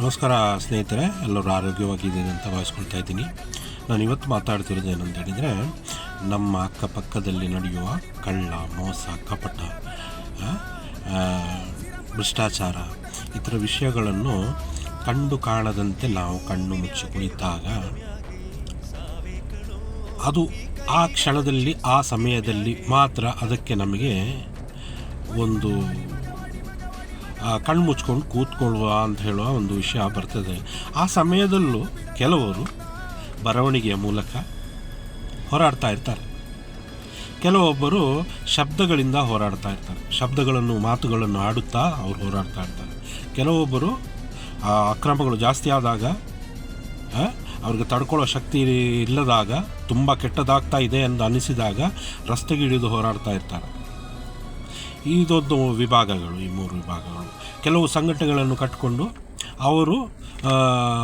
ನಮಸ್ಕಾರ ಸ್ನೇಹಿತರೆ, ಎಲ್ಲರೂ ಆರೋಗ್ಯವಾಗಿದ್ದೀನಿ ಅಂತ ಭಾವಿಸ್ಕೊಳ್ತಾ ಇದ್ದೀನಿ. ನಾನು ಇವತ್ತು ಮಾತಾಡ್ತಿರೋದು ಏನಂತ ಹೇಳಿದರೆ, ನಮ್ಮ ಅಕ್ಕಪಕ್ಕದಲ್ಲಿ ನಡೆಯುವ ಕಳ್ಳ, ಮೋಸ, ಕಪಟ ಭ್ರಷ್ಟಾಚಾರ ಈ ಥರ ವಿಷಯಗಳನ್ನು ಕಂಡು ಕಾಣದಂತೆ ನಾವು ಕಣ್ಣು ಮುಚ್ಚಿ ಕುಳಿತಾಗ, ಅದು ಆ ಕ್ಷಣದಲ್ಲಿ, ಆ ಸಮಯದಲ್ಲಿ ಮಾತ್ರ ಅದಕ್ಕೆ ನಮಗೆ ಒಂದು ಕಣ್ಣು ಮುಚ್ಕೊಂಡು ಕೂತ್ಕೊಳ್ಳುವ ಅಂತ ಹೇಳುವ ಒಂದು ವಿಷಯ ಬರ್ತದೆ. ಆ ಸಮಯದಲ್ಲೂ ಕೆಲವರು ಬರವಣಿಗೆಯ ಮೂಲಕ ಹೋರಾಡ್ತಾ ಇರ್ತಾರೆ. ಕೆಲವೊಬ್ಬರು ಶಬ್ದಗಳಿಂದ ಹೋರಾಡ್ತಾ ಇರ್ತಾರೆ. ಶಬ್ದಗಳನ್ನು, ಮಾತುಗಳನ್ನು ಆಡುತ್ತಾ ಅವ್ರು ಹೋರಾಡ್ತಾ ಇರ್ತಾರೆ. ಕೆಲವೊಬ್ಬರು, ಆ, ಅಕ್ರಮಗಳು ಜಾಸ್ತಿ ಆದಾಗ ಅವ್ರಿಗೆ ತಡ್ಕೊಳ್ಳೋ ಶಕ್ತಿ ಇಲ್ಲದಾಗ, ತುಂಬ ಕೆಟ್ಟದಾಗ್ತಾ ಇದೆ ಎಂದು ಅನಿಸಿದಾಗ ರಸ್ತೆಗೆ ಇಳಿದು ಹೋರಾಡ್ತಾ ಇರ್ತಾರೆ. ಇದೊಂದು ವಿಭಾಗಗಳು, ಈ ಮೂರು ವಿಭಾಗಗಳು. ಕೆಲವು ಸಂಘಟನೆಗಳನ್ನು ಕಟ್ಟಿಕೊಂಡು ಅವರು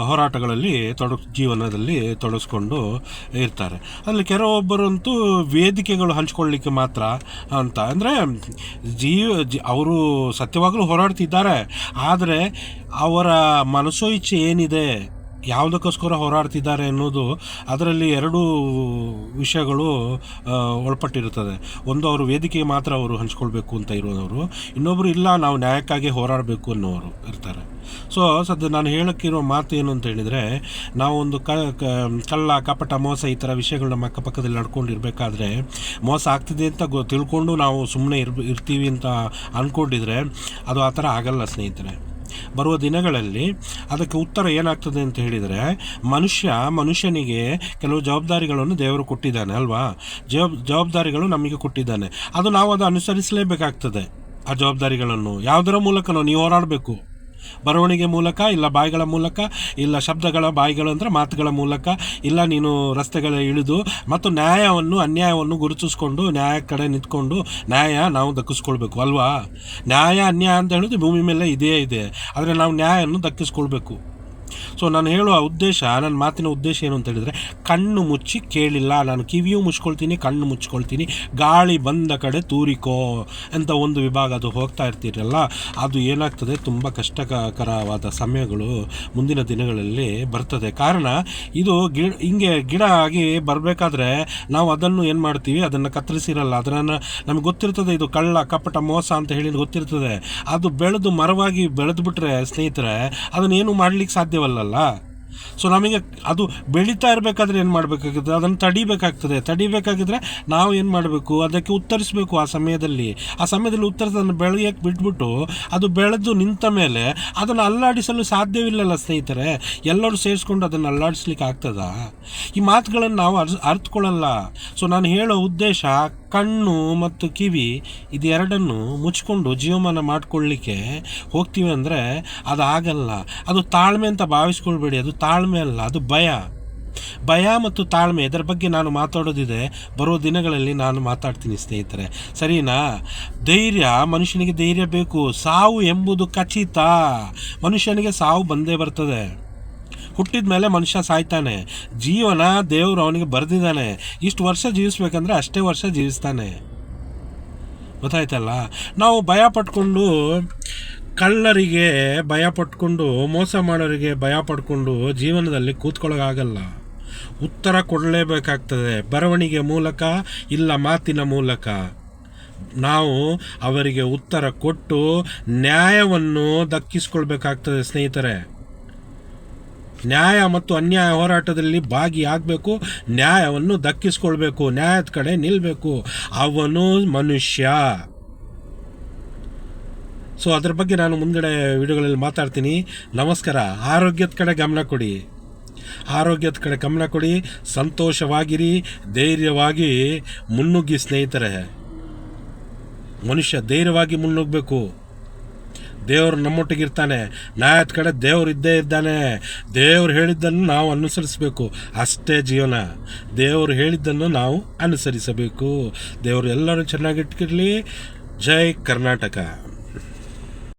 ಹೋರಾಟಗಳಲ್ಲಿ ತೊಡ ಜೀವನದಲ್ಲಿ ತೊಡಗಿಸ್ಕೊಂಡು ಇರ್ತಾರೆ. ಅಲ್ಲಿ ಕೆಲವೊಬ್ಬರಂತೂ ವೇದಿಕೆಗಳು ಹಂಚ್ಕೊಳ್ಳಿಕ್ಕೆ ಮಾತ್ರ ಅಂತ. ಅಂದರೆ, ಜೀವ ಅವರು ಸತ್ಯವಾಗಲೂ ಹೋರಾಡ್ತಿದ್ದಾರೆ. ಆದರೆ ಅವರ ಮನಸ್ಸು ಇಚ್ಛೆ ಏನಿದೆ? ಯಾವುದಕ್ಕೋಸ್ಕರ ಹೋರಾಡ್ತಿದ್ದಾರೆ ಅನ್ನೋದು ಅದರಲ್ಲಿ ಎರಡು ವಿಷಯಗಳು ಒಳಪಟ್ಟಿರುತ್ತದೆ. ಒಂದು ಅವರು ವೇದಿಕೆ ಮಾತ್ರ ಅವರು ಹಂಚ್ಕೊಳ್ಬೇಕು ಅಂತ ಇರೋದವರು ಇನ್ನೊಬ್ಬರು ಇಲ್ಲ, ನಾವು ನ್ಯಾಯಕ್ಕಾಗಿ ಹೋರಾಡಬೇಕು ಅನ್ನೋರು ಇರ್ತಾರೆ. ಸೊ ಸದ್ಯ ನಾನು ಹೇಳೋಕ್ಕಿರೋ ಮಾತು ಏನು ಅಂತ ಹೇಳಿದರೆ, ನಾವು ಒಂದು ಕ- ಕಳ್ಳ, ಕಪಟ, ಮೋಸ ಈ ಥರ ವಿಷಯಗಳು ನಮ್ಮ ಅಕ್ಕಪಕ್ಕದಲ್ಲಿ ನಡ್ಕೊಂಡಿರಬೇಕಾದ್ರೆ, ಮೋಸ ಆಗ್ತಿದೆ ಅಂತ ಗೊ, ತಿಳ್ಕೊಂಡು ನಾವು ಸುಮ್ಮನೆ ಇರ್ ಇರ್ತೀವಿ ಅಂತ ಅಂದ್ಕೊಂಡಿದ್ರೆ ಅದು ಆ ಥರ ಆಗಲ್ಲ ಸ್ನೇಹಿತರೆ. ಬರುವ ದಿನಗಳಲ್ಲಿ ಅದಕ್ಕೆ ಉತ್ತರ ಏನಾಗ್ತದೆ ಅಂತ ಹೇಳಿದರೆ, ಮನುಷ್ಯ ಮನುಷ್ಯನಿಗೆ ಕೆಲವು ಜವಾಬ್ದಾರಿಗಳನ್ನು ದೇವರು ಕೊಟ್ಟಿದ್ದಾನೆ ಅಲ್ವಾ? ಜವಾಬ್, ಜವಾಬ್ದಾರಿಗಳು ನಮಗೆ ಕೊಟ್ಟಿದ್ದಾನೆ. ಅದು ನಾವು ಅದು ಅನುಸರಿಸಲೇಬೇಕಾಗ್ತದೆ, ಆ ಜವಾಬ್ದಾರಿಗಳನ್ನು. ಯಾವುದರ ಮೂಲಕ ನೀವು ಹೋರಾಡಬೇಕು. ಬರವಣಿಗೆ ಮೂಲಕ, ಇಲ್ಲ ಬಾಯಿಗಳ ಮೂಲಕ, ಇಲ್ಲ ಶಬ್ದಗಳ, ಬಾಯಿಗಳು ಅಂದರೆ ಮಾತುಗಳ ಮೂಲಕ, ಇಲ್ಲ ನೀನು ರಸ್ತೆಗಳ ಇಳಿದು ಮತ್ತು ನ್ಯಾಯವನ್ನು, ಅನ್ಯಾಯವನ್ನು ಗುರುತಿಸ್ಕೊಂಡು, ನ್ಯಾಯ ಕಡೆ ನಿಂತ್ಕೊಂಡು ನ್ಯಾಯ ನಾವು ದಕ್ಕಿಸ್ಕೊಳ್ಬೇಕು, ಅಲ್ವಾ? ನ್ಯಾಯ, ಅನ್ಯಾಯ ಅಂತ ಹೇಳೋದು ಭೂಮಿ ಮೇಲೆ ಇದೇ ಇದೆ. ಆದರೆ ನಾವು ನ್ಯಾಯವನ್ನು ದಕ್ಕಿಸ್ಕೊಳ್ಬೇಕು. ಸೊ ನಾನು ಹೇಳುವ ಉದ್ದೇಶ, ನನ್ನ ಮಾತಿನ ಉದ್ದೇಶ ಏನು ಅಂತ ಹೇಳಿದರೆ, ಕಣ್ಣು ಮುಚ್ಚಿ ಕೇಳಿಲ್ಲ, ನಾನು ಕಿವಿಯೂ ಮುಚ್ಕೊಳ್ತೀನಿ, ಕಣ್ಣು ಮುಚ್ಕೊಳ್ತೀನಿ, ಗಾಳಿ ಬಂದ ಕಡೆ ತೂರಿಕೋ ಅಂತ ಒಂದು ವಿಭಾಗ ಅದು ಹೋಗ್ತಾ ಇರ್ತೀರಲ್ಲ, ಅದು ಏನಾಗ್ತದೆ? ತುಂಬ ಕಷ್ಟಕರವಾದ ಸಮಯಗಳು ಮುಂದಿನ ದಿನಗಳಲ್ಲಿ ಬರ್ತದೆ. ಕಾರಣ, ಇದು ಗಿಡ, ಹಿಂಗೆ ಗಿಡ ಆಗಿ ಬರಬೇಕಾದ್ರೆ ನಾವು ಅದನ್ನು ಏನು ಮಾಡ್ತೀವಿ? ಅದನ್ನು ಕತ್ತರಿಸಿರಲ್ಲ. ಅದನ್ನು ನಮಗೆ ಗೊತ್ತಿರ್ತದೆ, ಇದು ಕಳ್ಳ, ಕಪಟ, ಮೋಸ ಅಂತ ಹೇಳಿ ಗೊತ್ತಿರ್ತದೆ. ಅದು ಬೆಳೆದು ಮರವಾಗಿ ಬೆಳೆದು ಬಿಟ್ರೆ ಸ್ನೇಹಿತರೆ, ಅದನ್ನೇನು ಮಾಡ್ಲಿಕ್ಕೆ ಸಾಧ್ಯವಲ್ಲಲ್ಲ ಸೊ ನಮಗೆ ಅದು ಬೆಳೀತಾ ಇರಬೇಕಾದ್ರೆ ಏನು ಮಾಡಬೇಕಾಗುತ್ತೆ? ಅದನ್ನು ತಡಿಬೇಕಾಗ್ತದೆ. ತಡಿಬೇಕಾಗಿದ್ರೆ ನಾವು ಏನು ಮಾಡಬೇಕು? ಅದಕ್ಕೆ ಉತ್ತರಿಸಬೇಕು ಆ ಸಮಯದಲ್ಲಿ. ಆ ಸಮಯದಲ್ಲಿ ಉತ್ತರಿಸೋದನ್ನು ಬೆಳೆಯಕ್ಕೆ ಬಿಟ್ಬಿಟ್ಟು ಅದು ಬೆಳೆದು ನಿಂತ ಮೇಲೆ ಅದನ್ನು ಅಲ್ಲಾಡಿಸಲು ಸಾಧ್ಯವಿಲ್ಲಲ್ಲ ಸ್ನೇಹಿತರೆ. ಎಲ್ಲರೂ ಸೇರಿಸ್ಕೊಂಡು ಅದನ್ನು ಅಲ್ಲಾಡಿಸ್ಲಿಕ್ಕೆ ಆಗ್ತದಾ? ಈ ಮಾತುಗಳನ್ನು ನಾವು ಅರ್ಸ್ ಅರ್ಥಕೊಳ್ಳಲ್ಲ ಸೊ ನಾನು ಹೇಳೋ ಉದ್ದೇಶ ಕಣ್ಣು ಮತ್ತು ಕಿವಿ ಇದೆರಡನ್ನು ಮುಚ್ಕೊಂಡು ಜೀವಮಾನ ಮಾಡಿಕೊಳ್ಳಿಕ್ಕೆ ಹೋಗ್ತೀವಿ ಅಂದರೆ ಅದು ಆಗಲ್ಲ ಅದು ತಾಳ್ಮೆ ಅಂತ ಭಾವಿಸ್ಕೊಳ್ಬೇಡಿ. ಅದು ತಾಳ್ಮೆ ಅಲ್ಲ, ಅದು ಭಯ. ಭಯ ಮತ್ತು ತಾಳ್ಮೆ ಇದರ ಬಗ್ಗೆ ನಾನು ಮಾತಾಡೋದಿದೆ. ಬರೋ ದಿನಗಳಲ್ಲಿ ನಾನು ಮಾತಾಡ್ತೀನಿ ಸ್ನೇಹಿತರೆ. ಸರಿನಾ? ಧೈರ್ಯ, ಮನುಷ್ಯನಿಗೆ ಧೈರ್ಯ ಬೇಕು. ಸಾವು ಎಂಬುದು ಖಚಿತ. ಮನುಷ್ಯನಿಗೆ ಸಾವು ಬಂದೇ ಬರ್ತದೆ. ಹುಟ್ಟಿದ ಮೇಲೆ ಮನುಷ್ಯ ಸಾಯ್ತಾನೆ. ಜೀವನ ದೇವರು ಅವನಿಗೆ ಬರೆದಿದ್ದಾನೆ. ಇಷ್ಟು ವರ್ಷ ಜೀವಿಸ್ಬೇಕಂದ್ರೆ ಅಷ್ಟೇ ವರ್ಷ ಜೀವಿಸ್ತಾನೆ. ಗೊತ್ತಾಯ್ತಲ್ಲ? ನಾವು ಭಯ ಪಟ್ಕೊಂಡು ಕಳ್ಳರಿಗೆ ಭಯ ಪಟ್ಕೊಂಡು, ಮೋಸ ಮಾಡೋರಿಗೆ ಭಯ ಪಟ್ಕೊಂಡು ಜೀವನದಲ್ಲಿ ಕೂತ್ಕೊಳ್ಳೋಕ್ಕಾಗಲ್ಲ ಉತ್ತರ ಕೊಡಲೇಬೇಕಾಗ್ತದೆ. ಬರವಣಿಗೆ ಮೂಲಕ ಇಲ್ಲ ಮಾತಿನ ಮೂಲಕ. ನಾವು ಅವರಿಗೆ ಉತ್ತರ ಕೊಟ್ಟು ನ್ಯಾಯವನ್ನು ದಕ್ಕಿಸ್ಕೊಳ್ಬೇಕಾಗ್ತದೆ ಸ್ನೇಹಿತರೆ. ನ್ಯಾಯ ಮತ್ತು ಅನ್ಯಾಯ ಹೋರಾಟದಲ್ಲಿ ಭಾಗಿಯಾಗಬೇಕು, ನ್ಯಾಯವನ್ನು ದಕ್ಕಿಸ್ಕೊಳ್ಬೇಕು, ನ್ಯಾಯದ ಕಡೆ ನಿಲ್ಲಬೇಕು ಅವನು ಮನುಷ್ಯ. ಸೊ ಅದ್ರ ಬಗ್ಗೆ ನಾನು ಮುಂದ್ಗಡೆ ವಿಡಿಯೋಗಳಲ್ಲಿ ಮಾತಾಡ್ತೀನಿ. ನಮಸ್ಕಾರ. ಆರೋಗ್ಯದ ಕಡೆ ಗಮನ ಕೊಡಿ. ಆರೋಗ್ಯದ ಕಡೆ ಗಮನ ಕೊಡಿ. ಸಂತೋಷವಾಗಿರಿ. ಧೈರ್ಯವಾಗಿ ಮುನ್ನುಗ್ಗಿ ಸ್ನೇಹಿತರೆ. ಮನುಷ್ಯ ಧೈರ್ಯವಾಗಿ ಮುನ್ನುಗ್ಗಬೇಕು. ದೇವರು ನಮ್ಮೊಟ್ಟಿಗಿರ್ತಾನೆ ನಾಯತ್ ಕಡೆ ದೇವ್ರು ಇದ್ದೇ ಇದ್ದಾನೆ. ದೇವ್ರು ಹೇಳಿದ್ದನ್ನು ನಾವು ಅನುಸರಿಸಬೇಕು. ಅಷ್ಟೇ ಜೀವನ. ದೇವರು ಹೇಳಿದ್ದನ್ನು ನಾವು ಅನುಸರಿಸಬೇಕು. ದೇವರು ಎಲ್ಲರೂ ಚೆನ್ನಾಗಿಟ್ಕಿರಲಿ. ಜೈ ಕರ್ನಾಟಕ.